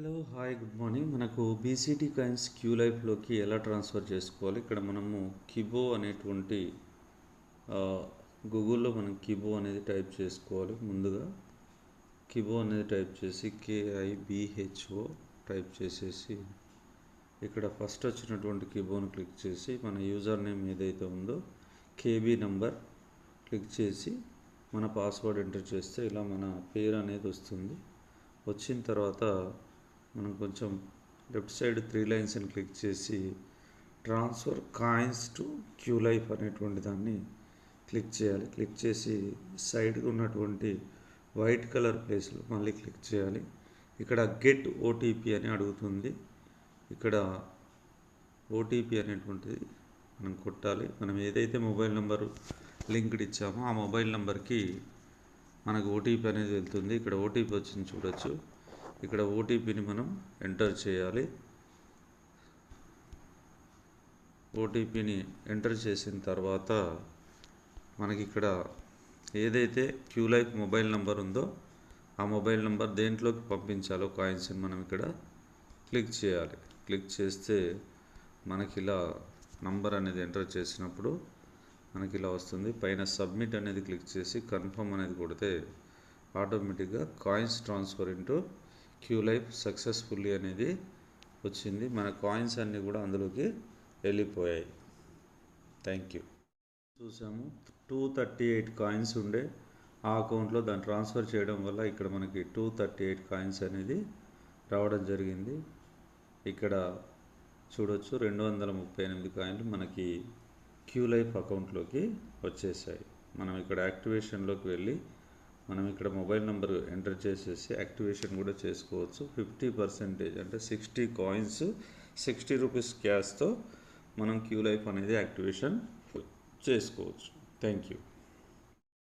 Hello hi good morning. మనకు BCT coins Q లైఫ్లోకి ఎలా ట్రాన్స్ఫర్ చేసుకోవాలి? ఇక్కడ మనము కిబో అనేటువంటి గూగుల్లో మనం కిబో అనేది టైప్ చేసుకోవాలి ముందుగా. కిబో అనేది టైప్ చేసి కేఐబిహెచ్ఓ టైప్ చేసేసి ఇక్కడ ఫస్ట్ వచ్చినటువంటి కిబోను క్లిక్ చేసి మన యూజర్ నేమ్ ఏదైతే ఉందో కేబీ నంబర్ క్లిక్ చేసి మన పాస్వర్డ్ ఎంటర్ చేస్తే ఇలా మన పేరు అనేది వస్తుంది. వచ్చిన తర్వాత మనం కొంచెం లెఫ్ట్ సైడ్ త్రీ లైన్స్ని క్లిక్ చేసి transfer coins to Q life అనేటువంటి దాన్ని క్లిక్ చేయాలి. క్లిక్ చేసి సైడ్కి ఉన్నటువంటి వైట్ కలర్ ప్లేస్లో మళ్ళీ క్లిక్ చేయాలి. ఇక్కడ గెట్ ఓటీపీ అని అడుగుతుంది. ఇక్కడ ఓటీపీ అనేటువంటిది మనం కొట్టాలి. మనం ఏదైతే మొబైల్ నెంబర్ లింక్డ్ ఇచ్చామో ఆ మొబైల్ నెంబర్కి మనకు ఓటీపీ అనేది వెళ్తుంది. ఇక్కడ ఓటీపీ వచ్చింది చూడొచ్చు. ఇక్కడ ఓటీపీని మనం ఎంటర్ చేయాలి. ఓటీపీని ఎంటర్ చేసిన తర్వాత మనకి ఇక్కడ ఏదైతే క్యూ లైఫ్ మొబైల్ నెంబర్ ఉందో ఆ మొబైల్ నెంబర్ దేంట్లోకి పంపించాలో కాయిన్స్ని మనం ఇక్కడ క్లిక్ చేయాలి. క్లిక్ చేస్తే మనకి ఇలా నంబర్ అనేది ఎంటర్ చేసినప్పుడు మనకి ఇలా వస్తుంది. పైన సబ్మిట్ అనేది క్లిక్ చేసి కన్ఫర్మ్ అనేది కొడితే ఆటోమేటిక్గా coins transfer into Q life successfully అనేది వచ్చింది. మన కాయిన్స్ అన్నీ కూడా అందులోకి వెళ్ళిపోయాయి. Thank you. చూసాము టూ థర్టీ ఎయిట్ కాయిన్స్ ఉండే ఆ అకౌంట్లో దాన్ని ట్రాన్స్ఫర్ చేయడం వల్ల ఇక్కడ మనకి టూ థర్టీ ఎయిట్ కాయిన్స్ అనేది రావడం జరిగింది. ఇక్కడ చూడొచ్చు రెండు వందల ముప్పై ఎనిమిది కాయిన్లు మనకి క్యూ లైఫ్ అకౌంట్లోకి వచ్చేసాయి. మనం ఇక్కడ యాక్టివేషన్లోకి వెళ్ళి మనం ఇక్కడ మొబైల్ నెంబర్ ఎంటర్ చేసేసి యాక్టివేషన్ కూడా చేసుకోవచ్చు. ఫిఫ్టీ పర్సెంటేజ్ అంటే సిక్స్టీ కాయిన్స్ సిక్స్టీ రూపీస్ క్యాష్తో మనం క్యూ లైఫ్ అనేది యాక్టివేషన్ చేసుకోవచ్చు. Thank you.